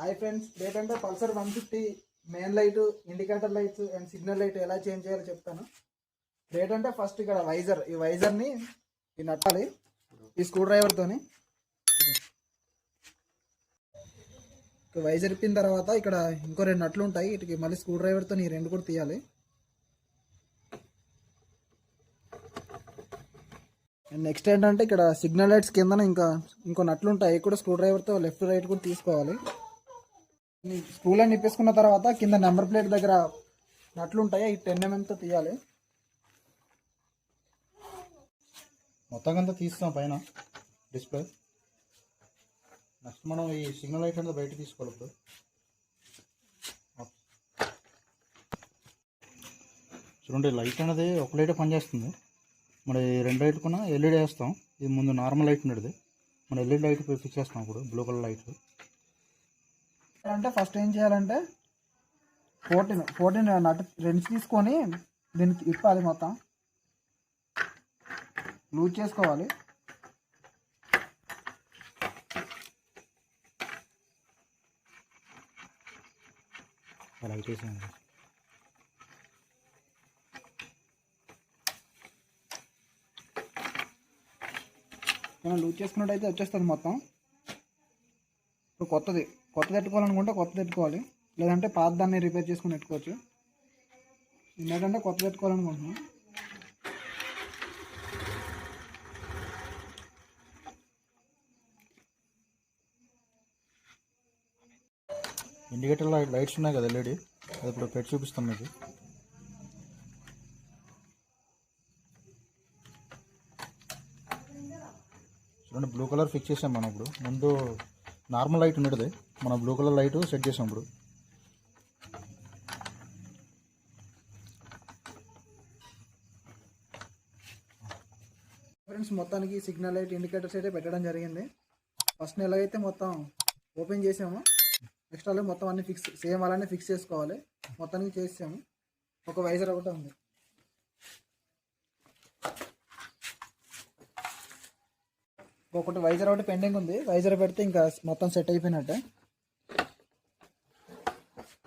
Hi friends ఏంటంటే Pulsar one fifty main light indicator lights and signal light ఎలా change చేయాలో చెప్తాను. ఏంటంటే ఫస్ట్ ఇక్కడ వైజర్ ఈ వైజర్ని ఈ నట్టాలి ఈ స్క్రూ డ్రైవర్తోని వైజర్ ఇప్పిన తర్వాత ఇక్కడ ఇంకో రెండు నట్లు ఉంటాయి వీటికి మళ్ళీ స్క్రూ డ్రైవర్తో ఈ రెండు కూడా తీయాలి. అండ్ నెక్స్ట్ ఏంటంటే ఇక్కడ సిగ్నల్ లైట్స్ కిందన ఇంకా ఇంకో నట్లు ఉంటాయి కూడా స్క్రూ డ్రైవర్తో లెఫ్ట్ రైట్ కూడా తీసుకోవాలి. ఈ స్క్రూలను నిప్పేసుకున్న తర్వాత కింద నెంబర్ ప్లేట్ దగ్గర నట్లు ఉంటాయి? ఈ టెన్ ఎంఎంతో తీయాలి. మొత్తం అంతా తీస్తాం పైన. డిస్ప్లే నెక్స్ట్ మనం ఈ సిగ్నల్ లైట్ అనేది బయట తీసుకోవాలి. ఇప్పుడు చూడండి లైట్ అనేది ఒక లైట్ పనిచేస్తుంది. మరి రెండు లైట్ కొన్నా ఎల్ఈడి వేస్తాం. ఇది ముందు నార్మల్ లైట్ ఉండేది. మన ఎల్ఈడి లైట్ ఫిక్స్ చేస్తాం ఇప్పుడు బ్లూ కలర్ లైట్ అంటే ఫస్ట్ ఏం చేయాలంటే ఫోర్టీన్ ఫోర్టీన్ నట్ రెండ్స్ తీసుకొని దీనికి ఇప్పాలి మొత్తం. లూజ్ చేసుకోవాలి. అలా చేసాను మనం లూజ్ చేసుకున్నట్టయితే వచ్చేస్తుంది మొత్తం. ఇప్పుడు కొత్తది. కొత్తది పెట్టుకోవాలనుకుంటే కొత్తది పెట్టుకోవాలి. లేదంటే పాత దాన్ని రిపేర్ చేసుకుని పెట్టుకోవచ్చు. ఏంటంటే కొత్తది పెట్టుకోవాలనుకుంటున్నాం. ఇండికేటర్ లైట్స్ ఉన్నాయి కదా ఎల్ఈడి అది ఇప్పుడు పెట్టి చూపిస్తాం మీకు. చూడండి బ్లూ కలర్ ఫిక్స్ చేసాం మనం ఇప్పుడు. ముందు నార్మల్ లైట్ ఉండేది. మనం బ్లూ కలర్ లైట్ సెట్ చేసాం ఇప్పుడు. ఫ్రెండ్స్ మొత్తానికి సిగ్నల్ లైట్ ఇండికేటర్స్ అయితే పెట్టడం జరిగింది. ఫస్ట్ ఎలాగైతే మొత్తం ఓపెన్ చేసాము. నెక్స్ట్ అలాగే మొత్తం అన్ని ఫిక్స్ సేమ్ అలానే ఫిక్స్ చేసుకోవాలి. మొత్తానికి చేసాము ఒక వైజర్ ఒకటే ఉంది. ఒకటి వైజర్ ఒకటి పెండింగ్ ఉంది. వైజర్ పెడితే ఇంకా మొత్తం సెట్ అయిపోయినట్టే.